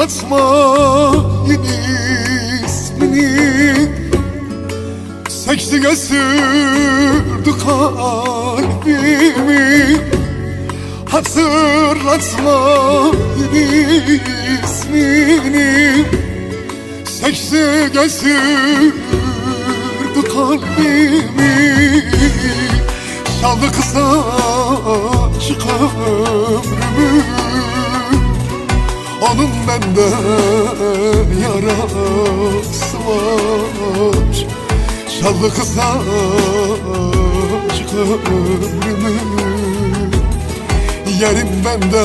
hatırlatmayın ismini. Sekti götürdü kalbimi. Hatırlatmayın ismini. Sekti götürdü kalbimi. Çaldı kısa açık ömrümü Onun bende yarası var. Çaldı kısa açık ömrümü Yerim bende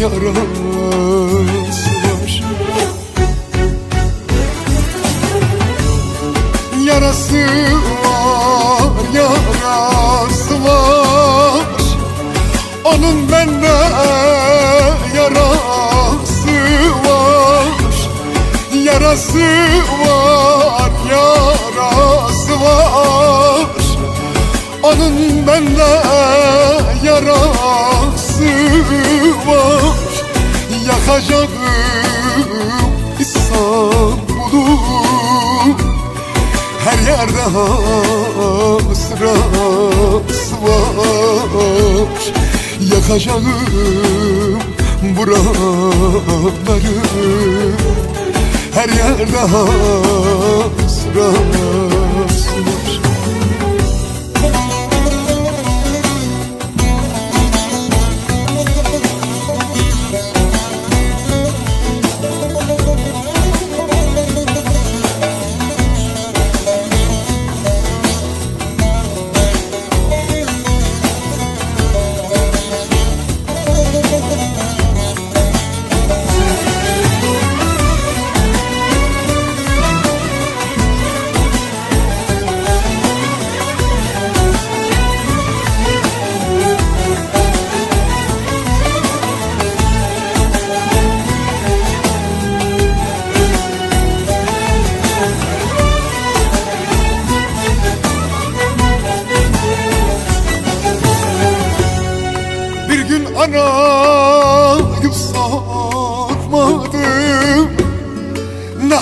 yarası var. Yarası var, yarası var. Onun bende Yarası var, yarası var. Onun bende yarası var. Yakacağım İstanbul'u. Her yerde hasrası var. Yakacağım buraları Her yerde hasrası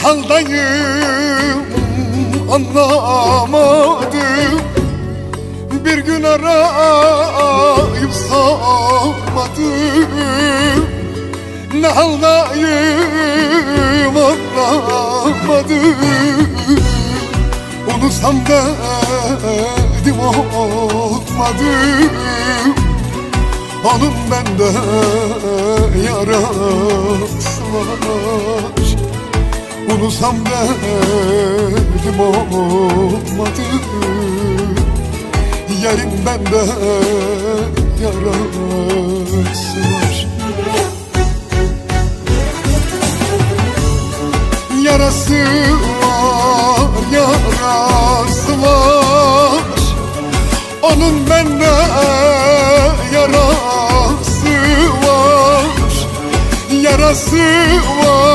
haldayım anlamadım. Bir gün arayıp sormadım. Ne haldayım anlamadım. Unutsam dedim olmadım onun bende yarası var Unutsam dedim olmadı. Yerim bende yarası var Yarası var, yarası var. Onun bende yarası var. Yarası var,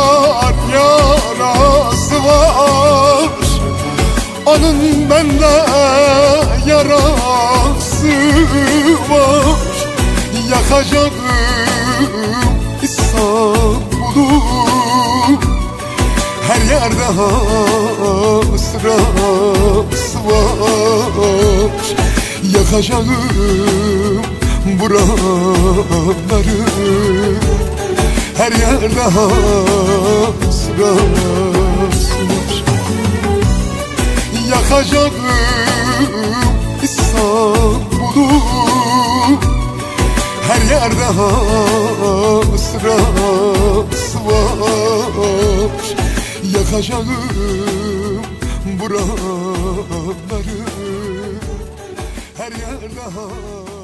Onun bende yarası var. Yakacağım İstanbul'u. Her yerde hasrası var. Yakacağım buraları. Her yerde hasrası var Yakacağım İstanbul'u her yerde hasrası var. Yakacağım buraları Her yerde hasrası